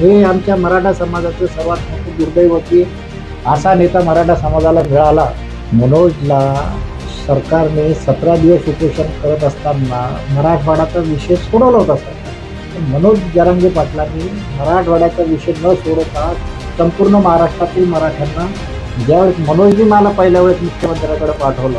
हे आमच्या मराठा समाजाचं सर्वात मोठं दुर्दैव की असा नेता मराठा समाजाला मिळाला. मनोजला सरकारने सतरा दिवस उपोषण करत असताना मराठवाड्याचा विषय सोडवला होता सर. मनोज जरांगे पाटलांनी मराठवाड्याचा विषय न सोडवता संपूर्ण महाराष्ट्रातील मराठ्यांना ज्यावेळेस मनोजनी मला पहिल्या वेळेस मुख्यमंत्र्याकडे पाठवलं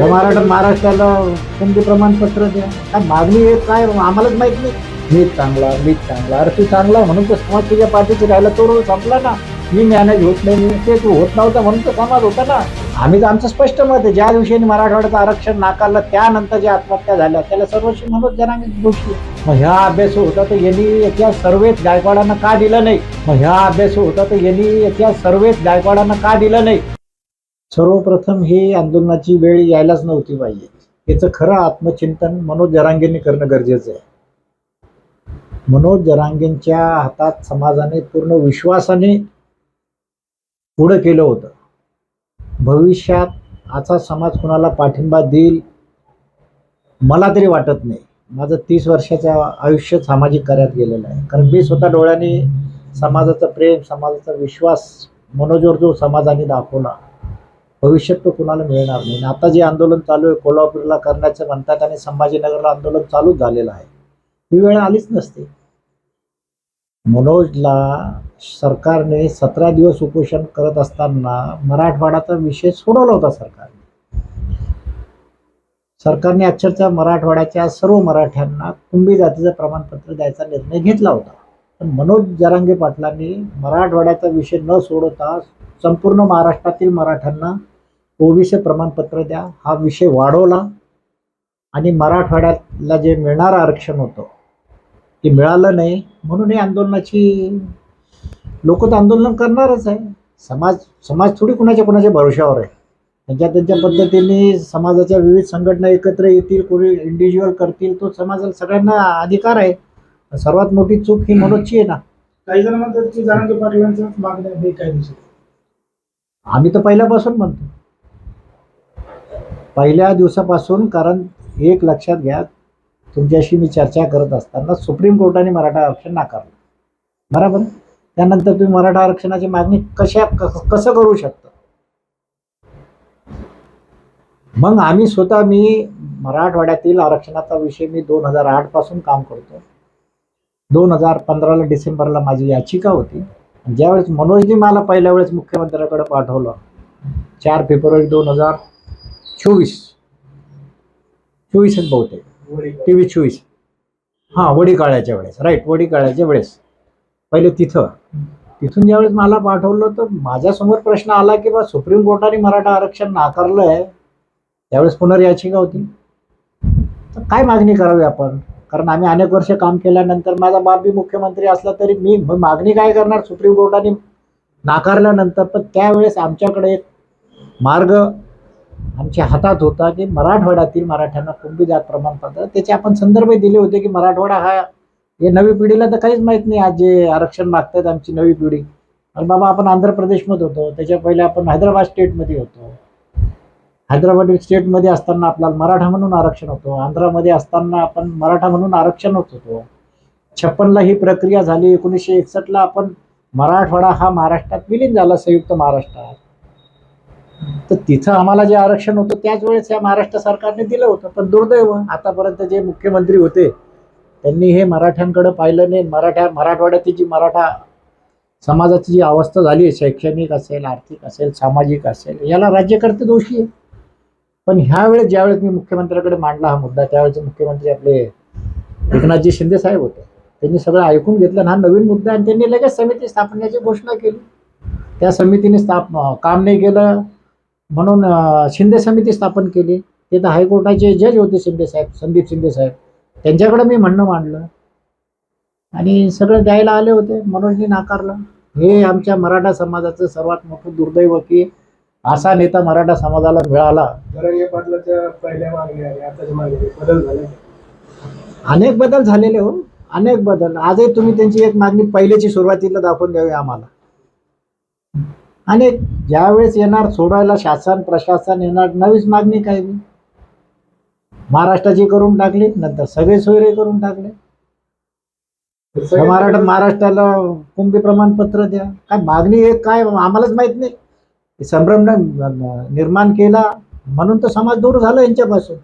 महाराष्ट्र महाराष्ट्राला कोणते प्रमाणपत्र द्या? काय मागणी काय? आम्हालाच माहीत नाही. मी चांगला मी चांगला. अरे तू चांगला म्हणून तर समाज तुझ्या पाठीशी राहिला तो रोल संपला ना. मी मॅनेज होत नाही मी ते तू होत नव्हता म्हणून तर समाज होता ना. आम्ही तर आमचं स्पष्ट मत आहे ज्या दिवशी मराठवाड्याचं आरक्षण नाकारलं त्यानंतर ज्या आत्महत्या झाल्या त्याला सर्वस्वी मनोज जनांगे दोषी मग ह्या अभ्यास होता तर यांनी याच्या सर्वेत गायकवाडांना का दिलं नाही? मग ह्या अभ्यास होता तर यांनी याच्या सर्वेत गायकवाडांना का दिलं नाही? सर्वप्रथम ही आंदोलनाची वेळ यायलाच नव्हती पाहिजे याचं खरं आत्मचिंतन मनोज जरांगेंनी करणं गरजेचं आहे. मनोज जरांगेंच्या हातात समाजाने पूर्ण विश्वासाने पुढं केलं होतं. भविष्यात आजचा समाज कुणाला पाठिंबा देईल मला तरी वाटत नाही. माझं तीस वर्षाचं आयुष्य सामाजिक कार्यात गेलेलं आहे. कारण मी स्वतः डोळ्याने समाजाचं प्रेम समाजाचा विश्वास मनोजवर जो समाजाने दाखवला भविष्यात तो कुणाला मिळणार नाही. आता जे आंदोलन चालू आहे कोल्हापूरला करण्याचं म्हणतात आणि संभाजीनगरला आंदोलन चालूच झालेलं आहे ही वेळ आलीच नसते. मनोजला सरकारने सतरा दिवस उपोषण करत असताना मराठवाड्याचा विषय सोडवला होता सरकारने. सरकारने अक्षरशः मराठवाड्याच्या सर्व मराठ्यांना कुंभी जातीचं प्रमाणपत्र द्यायचा निर्णय घेतला होता. पण मनोज जरांगे पाटलांनी मराठवाड्याचा विषय न सोडवता संपूर्ण महाराष्ट्रातील मराठ्यांना ओबीसी प्रमाणपत्र द्या हा विषय वाढवला. आणि मराठवाड्यातला जे मिळणारं आरक्षण होतं ते मिळालं नाही. म्हणून हे आंदोलनाची लोक तर आंदोलन करणारच आहे. समाज समाज थोडी कुणाच्या कुणाच्या भरोशावर आहे. त्यांच्या त्यांच्या पद्धतीने समाजाच्या विविध संघटना एकत्र येतील कोणी इंडिव्हिज्युअल करतील तो समाजाला सगळ्यांना अधिकार आहे. सर्वात मोठी चूक ही मनोजची आहे ना. काही जण म्हणतात की जरांगे पाटलांचं मागण्या बेकायदेशीर आम्ही तर पहिल्यापासून म्हणतो. पहिल्या दिवसापासून कारण एक लक्षात घ्या तुमच्याशी मी चर्चा करत असताना सुप्रीम कोर्टाने मराठा आरक्षण नाकारलं. बरोबर? त्यानंतर तुम्ही मराठा आरक्षणाची मागणी कशा क- कसं करू शकता? मग आम्ही स्वतः मी मराठवाड्यातील आरक्षणाचा विषय मी दोन हजार आठपासून काम करतो दोन हजार पंधराला डिसेंबरला माझी याचिका होती. ज्यावेळेस मनोजनी मला पहिल्या वेळेस मुख्यमंत्र्याकडे पाठवलं चार फेब्रुवारी दोन हजार चोवीस. चोवीसच बहुतेक. तेवीस चोवीस हां वडी काळ्याच्या वेळेस. राईट वडी काळ्याच्या वेळेस. पहिले तिथं. तिथून ज्यावेळेस मला पाठवलं तर माझ्यासमोर प्रश्न आला की बा सुप्रीम कोर्टाने मराठा आरक्षण नाकारलं आहे त्यावेळेस पुनर्याचिका होती. तर काय मागणी करावी आपण? कारण आम्ही अनेक वर्ष काम केल्यानंतर माझा बाबी मुख्यमंत्री असला तरी मी मागणी काय करणार? सुप्रीम कोर्टाने नाकारल्यानंतर. पण त्यावेळेस आमच्याकडे एक मार्ग आमच्या हातात होता की मराठवाड्यातील मराठ्यांना कुंभीजात प्रमाणपत्र त्याचे आपण संदर्भ दिले होते की मराठवाडा हा हे नवी पिढीला तर काहीच माहीत नाही. आज जे आरक्षण मागतात आमची नवी पिढी. आणि बाबा आपण आंध्र प्रदेशमध्ये होतो. त्याच्या पहिले आपण हैदराबाद स्टेटमध्ये होतो. हैदराबाद स्टेटमध्ये असताना आपल्याला मराठा म्हणून आरक्षण होतो. आंध्रामध्ये असताना आपण मराठा म्हणून आरक्षण होत. होतो छप्पनला ही प्रक्रिया झाली. एकोणीसशे एकसष्टला आपण मराठवाडा हा महाराष्ट्रात विलीन झाला. संयुक्त महाराष्ट्रात. तर तिथं आम्हाला जे आरक्षण होतं त्याच वेळेस या महाराष्ट्र सरकारने दिलं होतं. पण दुर्दैव आतापर्यंत जे मुख्यमंत्री होते त्यांनी हे मराठ्यांकडे पाहिलं नाही. मराठा मराठवाड्यातील जी मराठा समाजाची जी अवस्था झाली आहे शैक्षणिक असेल आर्थिक असेल सामाजिक असेल याला राज्यकर्ते दोषी आहे पण ह्यावेळेस ज्यावेळेस मी मुख्यमंत्र्याकडे मांडला हा मुद्दा त्यावेळेचे मुख्यमंत्री आपले एकनाथजी शिंदे साहेब होते. त्यांनी सगळं ऐकून घेतलं हा नवीन मुद्दा आणि त्यांनी लगेच समिती स्थापण्याची घोषणा केली. त्या समितीने स्थाप काम नाही केलं. म्हणून शिंदे समिती स्थापन केली. ते तर हायकोर्टाचे जज होते शिंदे साहेब संदीप शिंदे साहेब. त्यांच्याकडे मी म्हणणं मांडलं. आणि सगळं द्यायला आले होते. मनोजनी नाकारलं. हे आमच्या मराठा समाजाचं सर्वात मोठं दुर्दैव की असा नेता मराठा समाजाला मिळाला. अनेक बदल झालेले हो. अनेक बदल. आजही तुम्ही त्यांची एक मागणी पहिल्याची सुरुवातीला दाखवून द्यावी आम्हाला. अनेक ज्यावेळेस येणार सोडायला शासन प्रशासन येणार नवीच मागणी काय. महाराष्ट्राची करून टाकली नंतर सगळे सोयरे करून टाकले. महाराष्ट्राला कुंभी प्रमाणपत्र द्या. काय मागणी आहे काय? आम्हालाच माहीत नाही. संभ्रम निर्माण केला म्हणून तर समाज दूर झाला यांच्यापासून.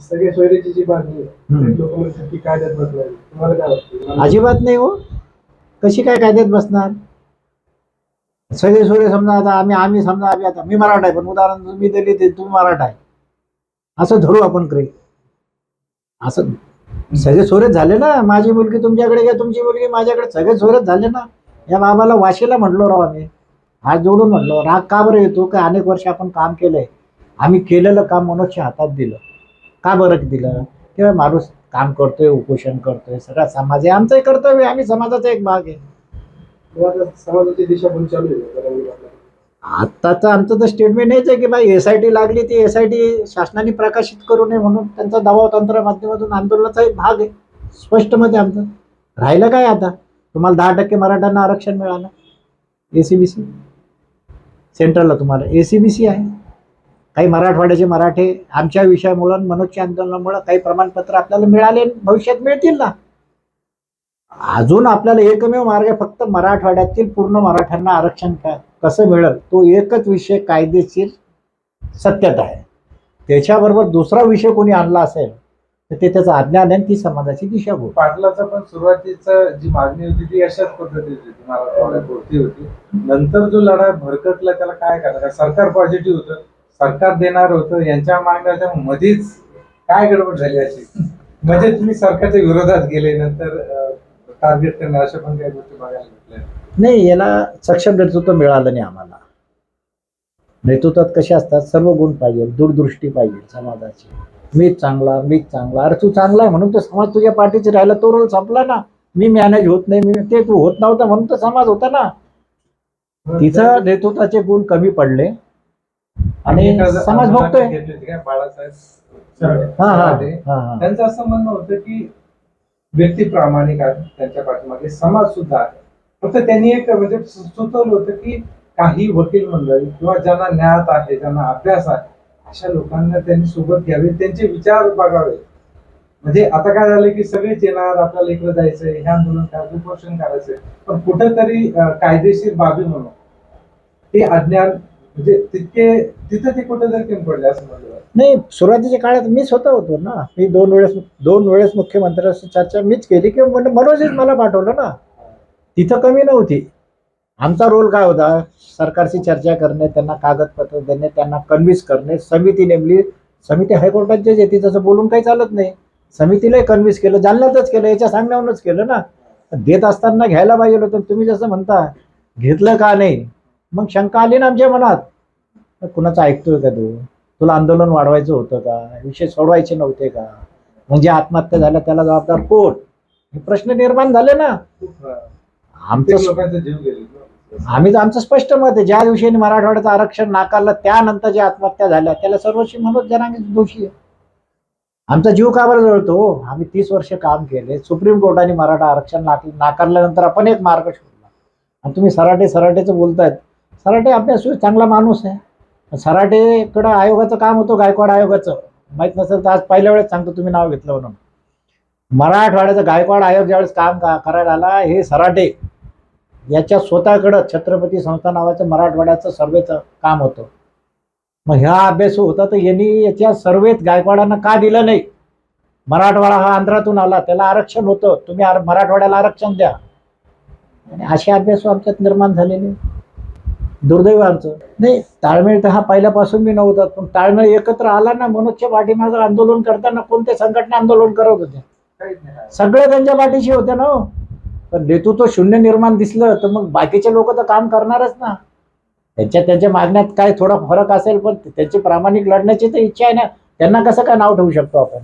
सगळे सोयरीची जी मागणी अजिबात नाही हो. कशी काय कायद्यात बसणार? सगळे सोरे समजा आता आम्ही आम्ही समजा आम्ही आता मी मराठा आहे पण उदाहरण तुम्ही दिली ते तुम्ही मराठा आहे. असं धरू आपण क्रे असं सगळे सोरेच झाले ना माझी मुलगी तुमच्याकडे घ्या तुमची मुलगी माझ्याकडे सगळे सोरेत झाले ना. या बाबाला वाशीला म्हटलो राव आम्ही. हात जोडून म्हटलो राग का बरं येतो? का अनेक वर्ष आपण काम केलंय. आम्ही केलेलं काम मनुष्य हातात दिलं. का बरं दिलं? किंवा माणूस काम करतोय उपोषण करतोय सगळा समाज आहे आमचंही कर्तव्य आम्ही समाजाचा एक भाग आहे. समाजाची दिशाभूल चालू आहे आत्ताचं आमचं तर स्टेटमेंट हेच आहे की बाई एस आय टी लागली ती एस आय टी शासनाने प्रकाशित करू नये म्हणून त्यांचा दबाव तंत्र माध्यमातून आंदोलनाचा एक भाग आहे. स्पष्टमध्ये आमचं. राहिलं काय आता? तुम्हाला दहा टक्के मराठ्यांना आरक्षण मिळालं. ए सी बी सी सेंट्रलला तुम्हाला. ए सी बी सी आहे. काही मराठवाड्याचे मराठे आमच्या विषयामुळं मनोजच्या आंदोलनामुळं काही प्रमाणपत्र आपल्याला मिळाले भविष्यात मिळतील ना? अजून आपल्याला एकमेव मार्ग आहे फक्त मराठवाड्यातील पूर्ण मराठ्यांना आरक्षण का कसं मिळेल? तो एकच विषय कायदेशीर सत्यता आहे. त्याच्याबरोबर दुसरा विषय कोणी आणला असेल तर ते त्याचं अज्ञान आहे आणि ती समाजाची दिशाभूल पाटलाचं पण सुरुवातीचा जी मागणी होती ती अशाच पद्धतीची होती. मराठवाड्यापुरती होती. नंतर जो लढा भरकटला त्याला काय करणार? सरकार पॉझिटिव्ह होतं. सरकार देणार होतं. यांच्या मागण्याच्या मध्येच काय गडबड झाली अशी? म्हणजे तुम्ही सरकारच्या विरोधात गेले नंतर टार्गेट करणार अशा पण काही गोष्टी बघायला भेटल्या. नाही याला सक्षम नेतृत्व मिळालं नाही आम्हाला. नेतृत्वात कसे असतात? सर्व गुण पाहिजे दूरदृष्टी पाहिजे समाजाची. मीच चांगला मीच चांगला. अरे तू चांगला आहे म्हणून तर समाज तुझ्या पाठीचे राहिला तो रोल संपला ना. मी मॅनेज होत नाही मी ते तू होत नव्हता म्हणून तर समाज होता ना. तिथं नेतृत्वाचे गुण कमी पडले. आणि समाज बघतोय. बाळासाहेब हा हा. हा हा. त्यांचं असं म्हणणं होतं की व्यक्ती प्रामाणिक आहे त्यांच्या पाठीमागे समाज सुद्धा आहे. फक्त त्यांनी एक म्हणजे सुचवलं होतं की काही वकील मंडळी किंवा ज्यांना ज्ञात आहे ज्यांना अभ्यास आहे अशा लोकांना त्यांनी सोबत घ्यावे त्यांचे विचार बघावे. म्हणजे आता काय झालं की सगळेच येणार आपल्याला इकडे जायचंय हे आंदोलन करायचं उपोषण करायचंय. पण कुठेतरी कायदेशीर बाबी म्हणून ते अज्ञान म्हणजे तितके तिथं ते कुठेतरी कमी पडले असं म्हणलं नाही सुरुवातीच्या काळात मी स्वतः होतो ना. मी दोन वेळेस दोन वेळेस मुख्यमंत्र्यांशी चर्चा मीच केली की मन- मनोजच मला पाठवलं ना. तिथं कमी नव्हती. आमचा रोल काय होता? सरकारशी चर्चा करणे त्यांना कागदपत्र देणे त्यांना कन्व्हिन्स करणे. समिती नेमली. समिती हायकोर्टात जे येते तसं बोलून काही चालत नाही. समितीलाही कन्व्हिन्स केलं जालन्यातच केलं याच्या सांगण्यावरूनच केलं ना. देत असताना घ्यायला पाहिजे होतं. तुम्ही जसं म्हणता घेतलं का नाही? मग शंका आली ना आमच्या मनात. कुणाचं ऐकतोय का तू? तुला आंदोलन वाढवायचं होतं का? विषय सोडवायचे नव्हते का? म्हणजे आत्महत्या झाल्या त्याला जबाबदार कोण? हे प्रश्न निर्माण झाले ना. आमचं. आम्ही तर आमचं स्पष्ट मत आहे. ज्या दिवशी मराठवाड्याचं आरक्षण नाकारलं त्यानंतर ज्या आत्महत्या झाल्या त्याला सर्वस्वी मनोज जनांगे दोषी आहे. आमचा जीव का बरं जळतो? आम्ही तीस वर्ष काम केले. सुप्रीम कोर्टाने मराठा आरक्षण नाक नाकारल्यानंतर आपण एक मार्ग शोधला. आणि तुम्ही सराटे सराटेचं बोलतायत. सराटे अभ्यास चांगला माणूस आहे. सराटेकडं आयोगाचं काम होतं गायकवाड आयोगाचं. माहीत नसेल तर आज पहिल्या वेळेस सांगतो तुम्ही नाव घेतलं म्हणून. मराठवाड्याचं गायकवाड आयोग ज्यावेळेस काम का करायला आला हे सराटे याच्या स्वतःकडं छत्रपती संस्था नावाचं मराठवाड्याचं सर्वेचं काम होतं. मग ह्या अभ्यास होता तर यांनी याच्या सर्वेत गायकवाडांना का दिलं नाही? मराठवाडा हा आंध्रातून आला त्याला आरक्षण होतं. तुम्ही आर- मराठवाड्याला आरक्षण द्या. आणि असे अभ्यास आमच्यात निर्माण झालेले. दुर्दैव आमचं. नाही ताळमेळ तर हा पहिल्यापासून मी नव्हता पण ताळमेळ एकत्र आला ना मनोजच्या पाठीमागं आंदोलन करताना कोणते संघटना आंदोलन करत होते सगळे त्यांच्या पाठीशी होते ना हो. पण नेतृत्व शून्य निर्माण दिसलं तर मग बाकीचे लोक तर काम करणारच ना. त्यांच्या त्यांच्या मागण्यात काय थोडा फरक असेल पण त्यांची प्रामाणिक लढण्याची तर इच्छा आहे ना. त्यांना कसं काय नाव ठेवू शकतो आपण?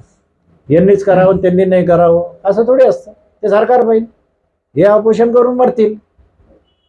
यांनीच करावं त्यांनी नाही करावं असं थोडी असतं. ते सरकार पाहिजे. हे ऑपरेशन करून मरतील.